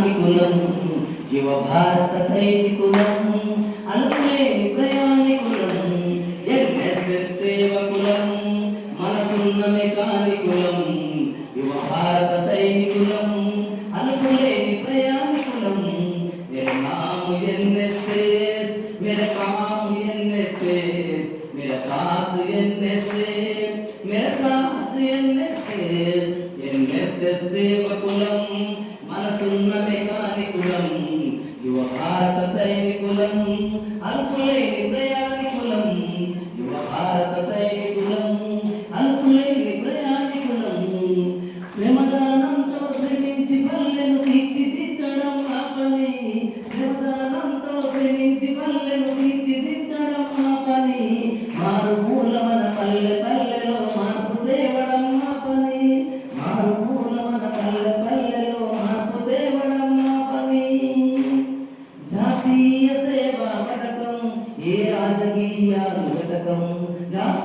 యుగానికి కులం యువ భారత సైనికులం అనుకునే విప్రయాన్ని కులం ఎన్ఎస్ఎస్ సేవ కులం మనసున్న మెకాని కులం యువ భారత సైనికులం అనుకునే విప్రయాన్ని కులం మీరు నాము ఎన్ఎస్ఎస్ మీరు కాము ఎన్ఎస్ఎస్ మీరు సాత్ ఎన్ఎస్ఎస్ మీరు సాస్ ఎన్ఎస్ఎస్ ఎన్ఎస్ఎస్ సేవ కులం మనసున్న మెకానికులం యువ భారత సైనికులం అల్పులై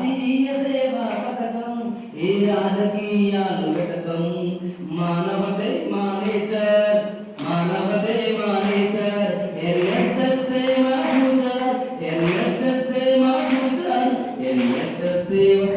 జాతీయ సేవా పథకం ఏ రాజకీయాలు ఘటకం మానవతే మా నేచర్ మానవతే మా నేచర్ ఎన్ఎస్ఎస్ మా ఫ్యూచర్ ఎన్ఎస్ఎస్ మా ఫ్యూచర్ ఎన్ఎస్ఎస్ సేవకులం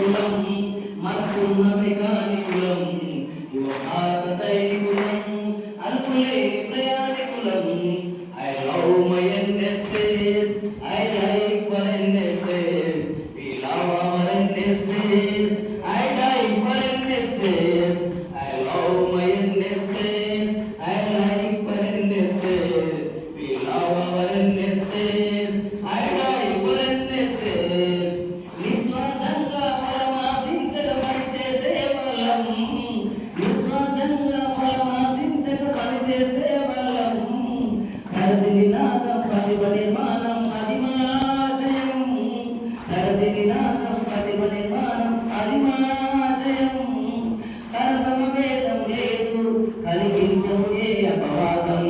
కలిగించము ఏ అపవాదం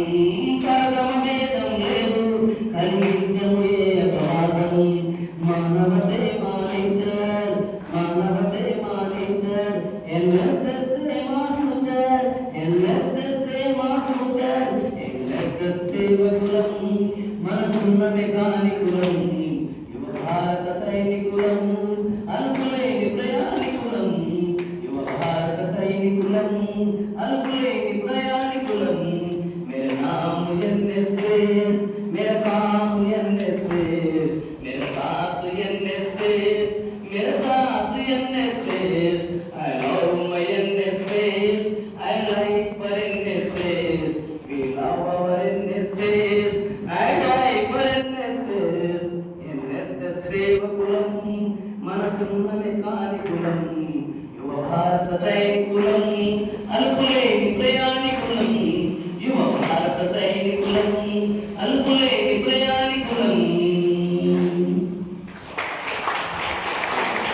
కరగమ భేదం లేదు కలిగించము ఏ అపవాదం మానవతే మానించర్ మానవతే మానించర్ ఎన్ఎస్ఎస్ మా ఫ్యూచర్ ఎన్ఎస్ఎస్ మా future NSS नाम एनएसएस मेरा काम एनएसएस मेरा साथ एनएसएस मेरा सांस NSS I love my NSS I like for NSS we love our NSS I die for NSS NSS సేవకులం మనసున్న మెకానికులం యువ భారత సైనికులం అల్పులేని